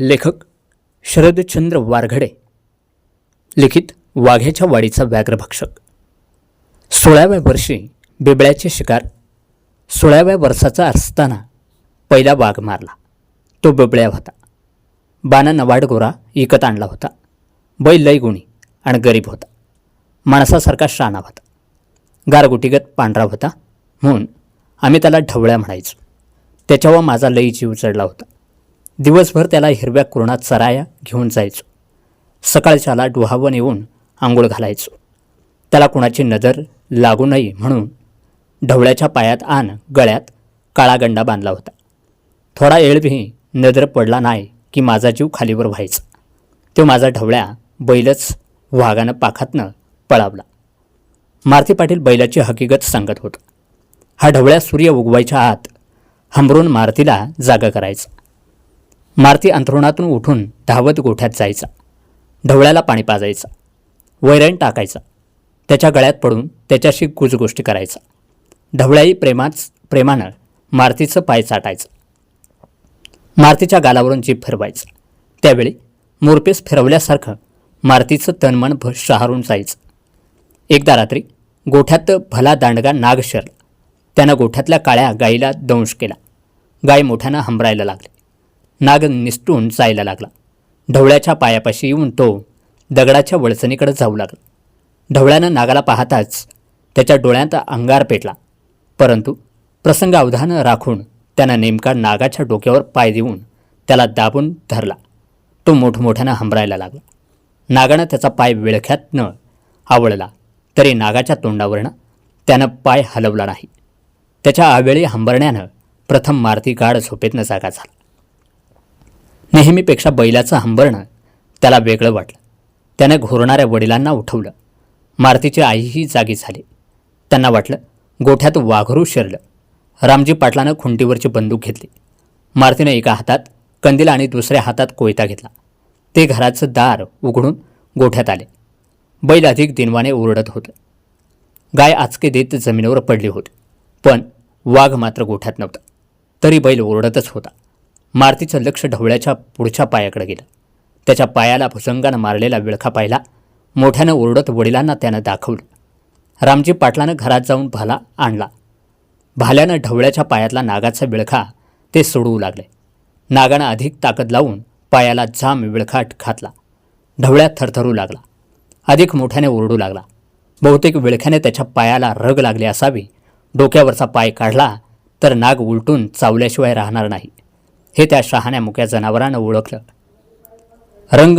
लेखक शरदचंद्र वारघडे. लिखित वाघ्याच्या वाडीचा व्याघ्रभक्षक. सोळाव्या वर्षी बिबळ्याचे शिकार. सोळाव्या वर्षाचा असताना पहिला वाघ मारला. तो बिबळ्या होता. बाना नवाड गोरा विकत आणला होता. बैल लय गुणी आणि गरीब होता. माणसासारखा शाणा होता. गारगुटीगत पांढरा होता. म्हणून आम्ही त्याला ढवळ्या म्हणायचो. त्याच्यावर माझा लई जीव चढला होता. दिवसभर त्याला हिरव्या कुरणात चराया घेऊन जायचो. सकाळच्याला डोहावून येऊन आंघोळ घालायचो. त्याला कुणाची नजर लागू नये म्हणून ढवळ्याच्या पायात आण गळ्यात काळा गंडा बांधला होता. थोडा एळबी नजर पडला नाही की माझा जीव खालीवर व्हायचा. तो माझा ढवळ्या बैलच वाघानं पाखातनं पळावला. मारुती पाटील बैलाची हकीकत सांगत होता. हा ढवळ्या सूर्य उगवायच्या आत हंबरून मारुतीला जागा करायचा. मारती अंथरुणातून उठून धावत गोठ्यात जायचा. ढवळ्याला पाणी पाजायचा. वैरण टाकायचा. त्याच्या गळ्यात पडून त्याच्याशी गुजगोष्टी करायचा. ढवळ्याही प्रेमाच प्रेमानं मारतीचं पाय चाटायचं. मारतीच्या गालावरून जीभ फिरवायचं. त्यावेळी मोरपेस फिरवल्यासारखं मारतीचं तनमन भ शहारून जायचं. एकदा रात्री गोठ्यात भला दांडगा नाग शिरला. त्यानं गोठ्यातल्या काळ्या गाईला दंश केला. गाय मोठ्यानं हंबरायला लागली. नाग निसटून जायला लागला. ढवळ्याच्या पायापाशी येऊन तो दगडाच्या वळसणीकडे जाऊ लागला. ढवळ्यानं नागाला पाहताच त्याच्या डोळ्यात अंगार पेटला. परंतु प्रसंग अवधान राखून त्यानं नेमका नागाच्या डोक्यावर पाय देऊन त्याला दाबून धरला. तो मोठमोठ्यानं हंबरायला लागला. नागानं त्याचा पाय विळख्यात न आवळला तरी नागाच्या तोंडावरनं त्यानं पाय हलवला नाही. त्याच्या आवेळी हंबरण्यानं प्रथम मारती गाढ झोपेतनं जागा झाला. नेहमीपेक्षा बैलाचं हंबरणं त्याला वेगळं वाटलं. त्यानं घोरणाऱ्या वडिलांना उठवलं. मारुतीची आईही जागी झाली. त्यांना वाटलं गोठ्यात वाघरू शिरलं. रामजी पाटलानं खुंटीवरची बंदूक घेतली. मारतीनं एका हातात कंदील आणि दुसऱ्या हातात कोयता घेतला. ते घराचं दार उघडून गोठ्यात आले. बैल अधिक दिनवाने ओरडत होतं. गाय आचके देत जमिनीवर पडली होती. पण वाघ मात्र गोठ्यात नव्हता. तरी बैल ओरडतच होता. मारतीचं लक्ष ढवळ्याच्या पुढच्या पायाकडे गेलं. त्याच्या पायाला भुसंगानं मारलेला विळखा पाहिला. मोठ्यानं ओरडत वडिलांना त्यानं दाखवलं. रामजी पाटलानं घरात जाऊन भाला आणला. भाल्यानं ढवळ्याच्या पायातला नागाचा विळखा ते सोडवू लागले. नागानं अधिक ताकद लावून पायाला जाम विळखाट घातला. ढवळ्यात थरथरू लागला. अधिक मोठ्याने ओरडू लागला. बहुतेक विळख्याने त्याच्या पायाला रग लागली असावी. डोक्यावरचा पाय काढला तर नाग उलटून चावल्याशिवाय राहणार नाही. हे त्या शहाण्या मुक्या जनावरानं ओळखलं. रंग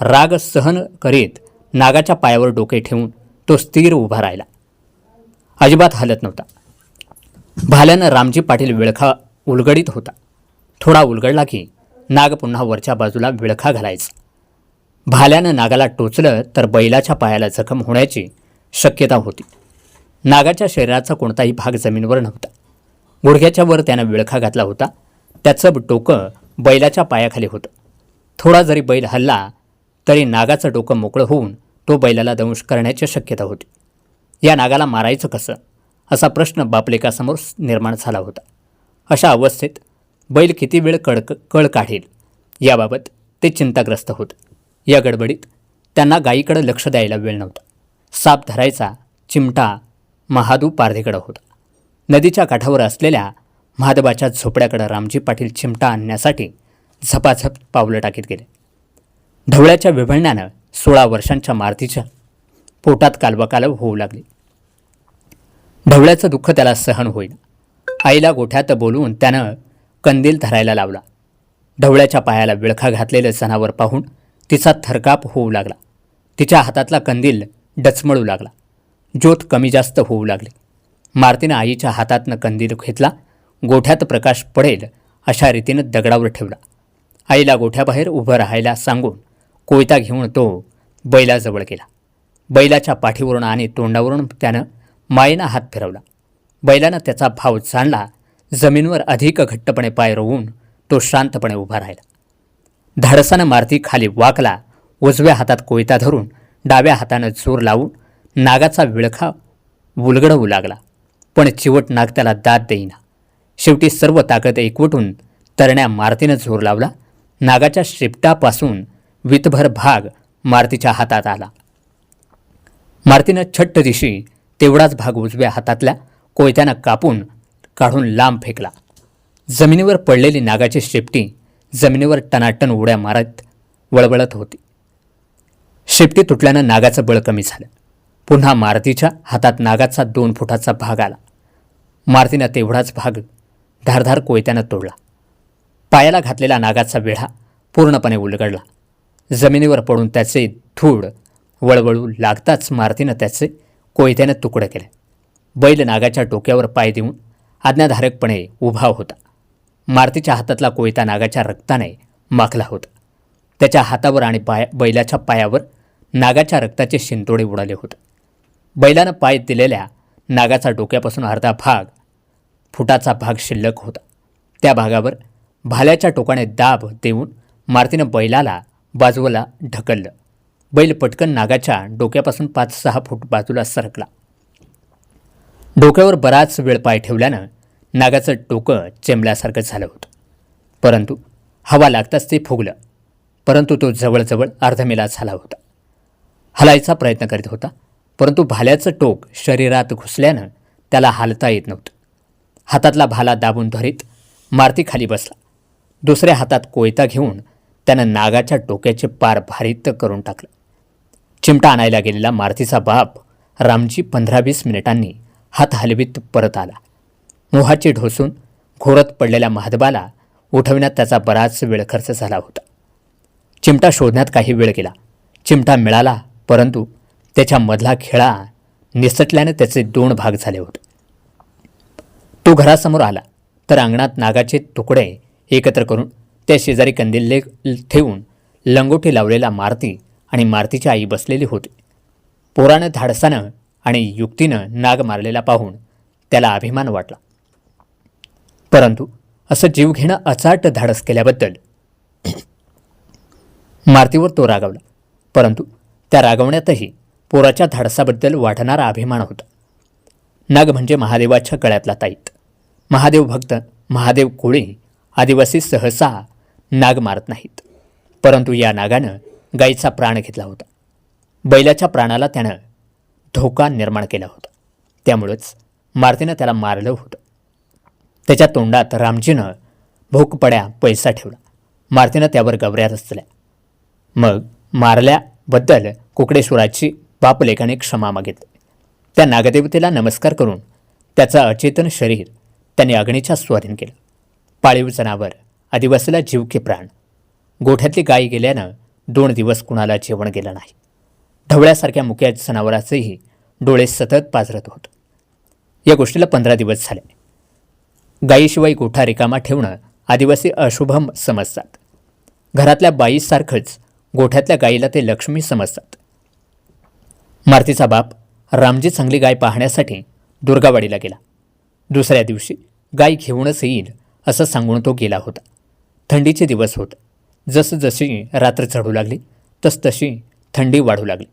राग सहन करीत नागाच्या पायावर डोके ठेवून तो स्थिर उभा राहिला. अजिबात हलत नव्हता. भाल्यानं रामजी पाटील विळखा उलगडीत होता. थोडा उलगडला की नाग पुन्हा वरच्या बाजूला विळखा घालायचा. भाल्यानं नागाला टोचलं तर बैलाच्या पायाला जखम होण्याची शक्यता होती. नागाच्या शरीराचा कोणताही भाग जमीनवर नव्हता. गुडघ्याच्या वर त्यानं विळखा घातला होता. त्याचं डोकं बैलाच्या पायाखाली होतं. थोडा जरी बैल हल्ला तरी नागाचं डोकं मोकळं होऊन तो बैलाला दंश करण्याची शक्यता होती. या नागाला मारायचं कसं? असा प्रश्न बापलेकासमोर निर्माण झाला होता. अशा अवस्थेत बैल किती वेळ कळक कळ काढेल याबाबत ते चिंताग्रस्त होतं. या गडबडीत त्यांना गायीकडं लक्ष द्यायला वेळ नव्हता. साप धरायचा चिमटा महादू पारधीकडं होता. नदीच्या काठावर असलेल्या महादेवाच्या झोपड्याकडं रामजी पाटील चिमटा आणण्यासाठी झपाझप पावलं टाकीत गेले. ढवळ्याच्या विभळण्यानं सोळा वर्षांच्या मारतीच्या पोटात कालवाकालव होऊ लागली. ढवळ्याचं दुःख त्याला सहन होईना. आईला गोठ्यात बोलवून त्यानं कंदील धरायला लावला. ढवळ्याच्या पायाला विळखा घातलेलं जनावर पाहून तिचा थरकाप होऊ लागला. तिच्या हातातला कंदील डचमळू लागला. ज्योत कमी जास्त होऊ लागली. मारतीनं आईच्या हातातनं कंदील घेतला गोठ्यात प्रकाश पडेल अशा रीतीनं दगडावर ठेवला. आईला गोठ्याबाहेर उभं राहायला सांगून कोयता घेऊन तो बैलाजवळ गेला. बैलाच्या पाठीवरून आणि तोंडावरून त्यानं मायेनं हात फिरवला. बैलानं त्याचा भाव जाणला जमीनवर अधिक घट्टपणे पाय रोवून तो शांतपणे उभा राहिला. धाडसानं मारती खाली वाकला उजव्या हातात कोयता धरून डाव्या हातानं जोर लावून नागाचा विळखा उलगडवू लागला. पण चिवट नाग त्याला दाद देईना. शेवटी सर्व ताकद एकवटून तरण्या मारतीनं झोर लावला. नागाच्या शिपटापासून वितभर भाग मारतीच्या हातात आला. मारतीनं छट्ट दिशी तेवढाच भाग उजव्या हातातल्या कोयत्यानं कापून काढून लांब फेकला. जमिनीवर पडलेली नागाची शेपटी जमिनीवर टनाटन उड्या मारत वळवळत होती. शेपटी तुटल्यानं नागाचं बळ कमी झालं. पुन्हा मारतीच्या हातात नागाचा दोन फुटाचा भाग आला. मारतीनं तेवढाच भाग धारधार कोयत्यानं तोडला. पायाला घातलेला नागाचा वेढा पूर्णपणे उलगडला. जमिनीवर पडून त्याचे धूळ वळवळू लागताच मारतीनं त्याचे कोयत्यानं तुकडं केले. बैल नागाच्या डोक्यावर पाय देऊन आज्ञाधारकपणे उभा होता. मारतीच्या हातातला कोयता नागाच्या रक्ताने माखला होता. त्याच्या हातावर आणि पाया बैलाच्या पायावर नागाच्या रक्ताचे शिंतोडे उडाले होते. बैलानं पाय दिलेल्या नागाचा डोक्यापासून अर्धा भाग फुटाचा भाग शिल्लक होता. त्या भागावर भाल्याच्या टोकाने दाब देऊन मारुतीनं बैलाला बाजूला ढकललं. बैल पटकन नागाच्या डोक्यापासून पाच सहा फूट बाजूला सरकला. डोक्यावर बराच वेळ पाय ठेवल्यानं नागाचं डोकं चेंबल्यासारखं झालं होतं. परंतु हवा लागताच ते फुगलं. परंतु तो जवळजवळ अर्धमेला झाला होता. हलायचा प्रयत्न करीत होता परंतु भाल्याचं टोक शरीरात घुसल्यानं त्याला हालता येत नव्हतं. हातातला भाला दाबून धरीत मारती खाली बसला. दुसऱ्या हातात कोयता घेऊन त्यानं नागाच्या डोक्याचे पार भारित करून टाकलं. चिमटा आणायला गेलेला मारतीचा बाप रामजी पंधरा वीस मिनिटांनी हात हलवीत परत आला. मोहाची ढोसून घोरत पडलेल्या महादबाला उठवण्यात त्याचा बराच वेळ खर्च झाला होता. चिमटा शोधण्यात काही वेळ गेला. चिमटा मिळाला परंतु त्याच्या मधला खेळा निसटल्याने त्याचे दोन भाग झाले होते. तो घरासमोर आला. तर अंगणात नागाचे तुकडे एकत्र करून त्या शेजारी कंदिल्ले ठेवून लंगोटी लावलेला मारती आणि मारतीची आई बसलेली होती. पोरानं धाडसानं आणि युक्तीनं नाग मारलेला पाहून त्याला अभिमान वाटला. परंतु असं जीव घेणं अचाट धाडस केल्याबद्दल मारतीवर तो रागावला. परंतु त्या रागवण्यातही पोराच्या धाडसाबद्दल वाढणारा अभिमान होता. नाग म्हणजे महादेवाच्या गळ्यातला ताईत. महादेव भक्त महादेव कोळी आदिवासी सहसा नाग मारत नाहीत. परंतु या नागानं गाईचा प्राण घेतला होता. बैलाच्या प्राणाला त्यानं धोका निर्माण केला होता. त्यामुळंच मारतीनं त्याला मारलं होतं. त्याच्या तोंडात रामजीनं भूकपड्या पैसा ठेवला. मारतीनं त्यावर गवऱ्या रचल्या. मग मारल्याबद्दल कुकडेश्वराची बापलेखाने क्षमा मागितली. त्या नागदेवतेला नमस्कार करून त्याचं अचेतन शरीर त्याने अग्नीच्या स्वाधीन केलं. पाळीव जनावर आदिवासीला जीव के प्राण. गोठ्यातली गाय गेल्यानं दोन दिवस कुणाला जेवण गेलं नाही. ढवळ्यासारख्या मुक्या जनावराचेही डोळे सतत पाजरत होत. या गोष्टीला पंधरा दिवस झाले. गायीशिवाय गोठा रिकामा ठेवणं आदिवासी अशुभम समजतात. घरातल्या बाईसारखंच गोठ्यातल्या गायीला ते लक्ष्मी समजतात. मारतीचा बाप रामजी चांगली गाय पाहण्यासाठी दुर्गावाडीला गेला. दुसऱ्या दिवशी गाय घेऊनच येईल असं सांगून तो गेला होता. थंडीचे दिवस होत. जसं जशी रात्र चढू लागली तस तशी थंडी वाढू लागली.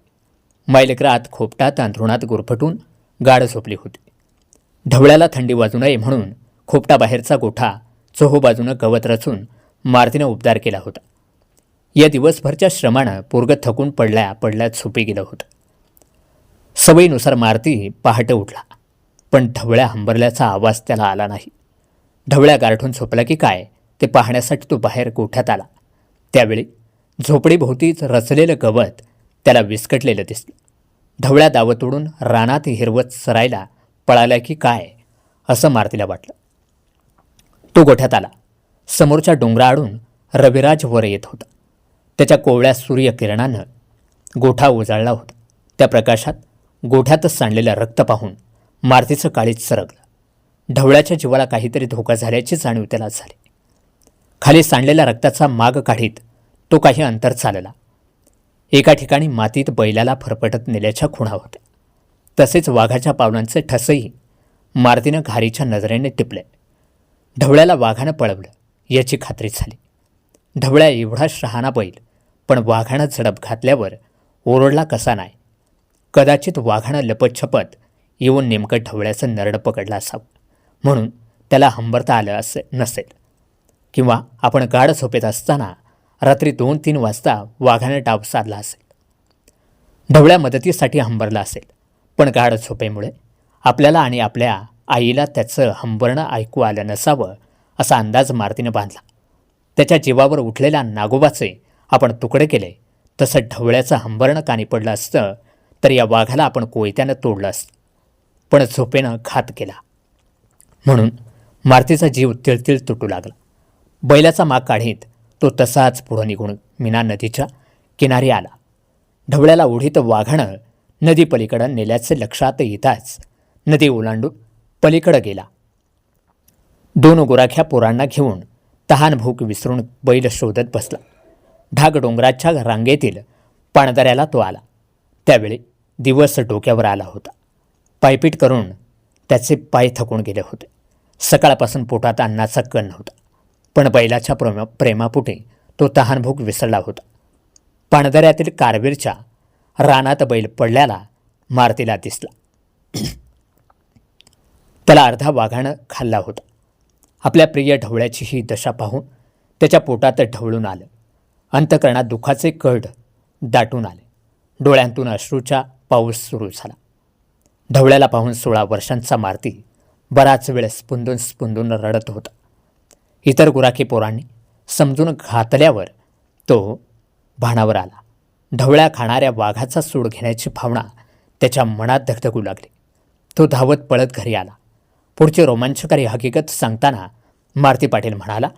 मायलेकरात खोपटात अंथरुणात गुरफटून गाढ झोपली होती. ढवळ्याला थंडी वाजू नये म्हणून खोपटाबाहेरचा गोठा चोहोबाजूनं गवत रचून मारतीनं उबदार केला होता. या दिवसभरच्या श्रमानं पोरगं थकून पडल्या पडल्यात झोपी गेलं होतं. सवयीनुसार मारती पहाटे उठला. पण ढवळ्या हंबरल्याचा आवाज त्याला आला नाही. ढवळ्या गारठून झोपला की काय ते पाहण्यासाठी तो बाहेर गोठ्यात आला. त्यावेळी झोपडीभोवतीच रचलेलं गवत त्याला विस्कटलेलं दिसलं. ढवळ्या दावत उडून रानात हिरवत सरायला पळाला की काय असं मारतीला वाटलं. तो गोठ्यात आला. समोरच्या डोंगराआडून रविराज वर येत होता. त्याच्या कोवळ्या सूर्यकिरणानं गोठा उजाळला होता. त्या प्रकाशात गोठ्यातच सांडलेलं रक्त पाहून मारतीचं काळीच सरकलं. ढवळ्याच्या जीवाला काहीतरी धोका झाल्याची जाणीव त्याला झाली. खाली सांडलेल्या रक्ताचा माग काढीत तो काही अंतर चालला. एका ठिकाणी मातीत बैलाला फरफटत नेल्याच्या खुणा होत्या. तसेच वाघाच्या पावलांचे ठसही मारतीनं घारीच्या नजरेने टिपले. ढवळ्याला वाघानं पळवलं याची खात्री झाली. ढवळ्या एवढा शहाणा बैल पण वाघानं झडप घातल्यावर ओरडला कसा नाही. कदाचित वाघानं लपतछपत येऊन नेमकं ढवळ्याचं नरड पकडलं असावं. म्हणून त्याला हंबरता आलं असे नसेल. किंवा आपण गाढ झोपेत असताना रात्री दोन तीन वाजता वाघाने डाव साधला असेल. ढवळ्या मदतीसाठी हंबरला असेल. पण गाढ झोपेमुळे आपल्याला आणि आपल्या आईला त्याचं हंबरणं ऐकू आलं नसावं असा अंदाज मारतीनं बांधला. त्याच्या जीवावर उठलेल्या नागोबाचे आपण तुकडे केले. तसं ढवळ्याचं हंबरणं कानी पडलं असतं तर या वाघाला आपण कोयत्यानं तोडलं असतं. पण झोपेनं घात केला म्हणून मारुतीचा जीव तिळतिळ तुटू लागला. बैलाचा माग काढीत तो तसाच पुढं निघून मीना नदीच्या किनारी आला. ढवळ्याला उडीत वाघानं नदी पलीकडं नेल्याचे लक्षात येताच नदी ओलांडून पलीकडं गेला. दोन गुराख्या पोरांना घेऊन तहान भूक विसरून बैल शोधत बसला. ढाग डोंगराच्या रांगेतील पाणदऱ्याला तो आला. त्यावेळी दिवस डोक्यावर आला होता. पायपीट करून त्याचे पाय थकून गेले होते. सकाळपासून पोटात अन्नाचा कण नव्हता पण बैलाच्या प्रेमा प्रेमापुटे तो तहानभूक विसरला होता. पाणदऱ्यातील कारवीरच्या रानात बैल पडल्याला मारतीला दिसला. त्याला अर्धा वाघानं खाल्ला होता. आपल्या प्रिय ढवळ्याची ही दशा पाहून त्याच्या पोटात ढवळून आलं. अंतकरणात दुखाचे कड दाटून आले. डोळ्यांतून अश्रूचा पाऊस सुरू झाला. ढवळ्याला पाहून सोळा वर्षांचा मारती बराच वेळ स्पुंदून स्पुंदून रडत होता. इतर गुराखी पोरांनी समजून घातल्यावर तो भाणावर आला. ढवळ्या खाणाऱ्या वाघाचा सूड घेण्याची भावना त्याच्या मनात धगधगू लागली. तो धावत पळत घरी आला. पुढची रोमांचकारी हकीकत सांगताना मारुती पाटील म्हणाला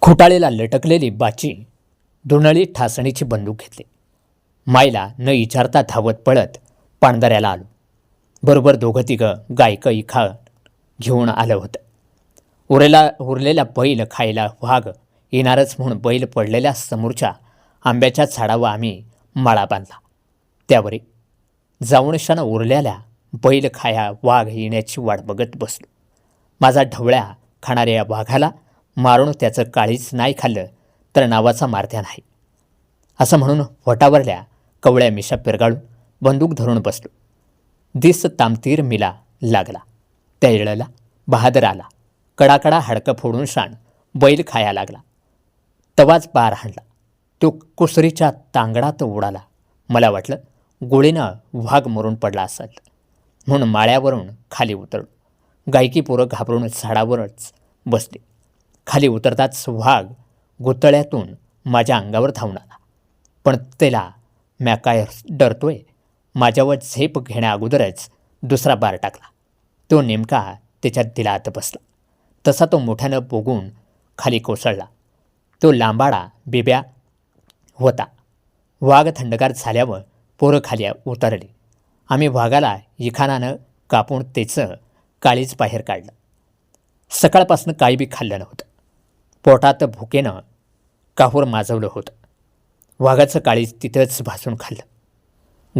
खुटाळीला लटकलेली बाची दुणळी ठासणीची बंदूक घेतली. माईला न विचारता धावत पळत पांढऱ्याला आलो. बरोबर दोघं तिघं गायकं इखा घेऊन आलं होतं. उरेला उरलेला बैल खायला वाघ येणारच म्हणून बैल पडलेल्या समोरच्या आंब्याच्या झाडावर आम्ही माळा बांधला. त्यावरी जाऊनशानं उरलेल्या बैल खाया वाघ येण्याची वाट बघत बसलो. माझा ढवळ्या खाणाऱ्या या वाघाला मारून त्याचं काळीच नाही खाल्लं तर नावाचा मारत्या नाही. असं म्हणून वटावरल्या कवळ्या मिशा पिरगाळून बंदूक धरून बसलो. दिस तामतीर मिला लागला. त्या येळेला बहादर आला. कडाकडा हाडकं फोडून शाण बैल खाया लागला. तवाच पार हाणला. तो कुसरीच्या तांगडात उडाला. मला वाटलं गोळीनं वाघ मरून पडला असेल. म्हणून माळ्यावरून खाली उतरलो. गायकी पोरं घाबरून झाडावरच बसले. खाली उतरताच वाघ गुतळ्यातून माझ्या अंगावर धावून आला. पण त्याला म्या काय डरतोय? माझ्यावर झेप घेण्याअगोदरच दुसरा बार टाकला. तो नेमका त्याच्या दिलात बसला. तसा तो मोठ्यानं बोगून खाली कोसळला. तो लांबाडा बिब्या होता. वाघ थंडगार झाल्यावर पोरं खाली उतरली. आम्ही वाघाला इखानानं कापून त्याचं काळीच बाहेर काढलं. सकाळपासून काही बी खाल्लं नव्हतं. पोटात भुकेनं काहूर माजवलं होतं. वाघाचं काळीज तिथंच भासून खाल्लं.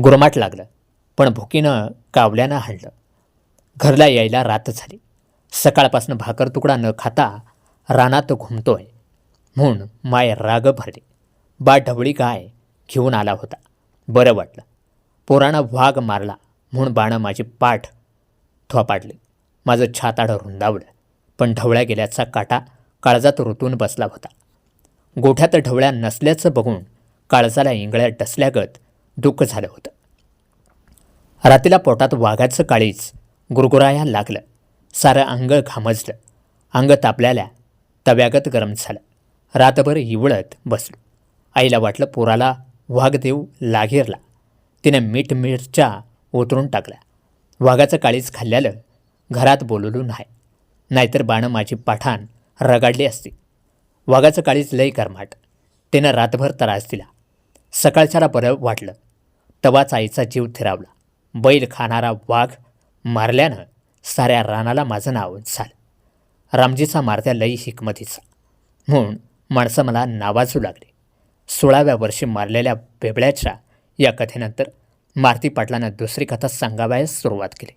गुरमाट लागलं. पण भुकीनं कावल्यानं हाणलं. घरला यायला रात झाली. सकाळपासून भाकर तुकडा न खाता रानात घुमतोय. म्हणून माय राग भरली. बा ढवळी गाय घेऊन आला होता. बरं वाटलं. पोरानं वाघ मारला म्हणून बाणं माझी पाठ थोपाडली. माझं छाताड रुंदावलं. पण ढवळ्या गेल्याचा काटा काळजात रुतून बसला होता. गोठ्यात ढवळ्या नसल्याचं बघून काळजाला इंगळ्या डसल्यागत दुःख झालं होतं. रात्रीला पोटात वाघाचं काळीच गुरगुराया लागलं. सारं अंग घामजलं. अंग तापल्याला तव्यागत गरम झालं. रातभर इवळत बसलो. आईला वाटलं पोराला वाघदेव लागेरला. तिनं मीठ मिरच्या ओतरून टाकल्या. वाघाचं काळीच खाल्ल्यालं घरात बोलवलं नाही. नाहीतर बाणं माझी पाठाण रगाडली असती. वाघाचं काळीच लय करमाट. तिनं रातभर त्रास दिला. सकाळच्याला बरं वाटलं. तवाच आईचा जीव थिरावला. बैल खाणारा वाघ मारल्यानं साऱ्या रानाला माझं नाव झालं. रामजीचा मारत्या लई हिकमतीचा. म्हणून माणसं मला नावाजू लागली. सोळाव्या वर्षी मारलेल्या बेबळ्याच्या या कथेनंतर मारती पाटलानं दुसरी कथा सांगावयास सुरुवात केली.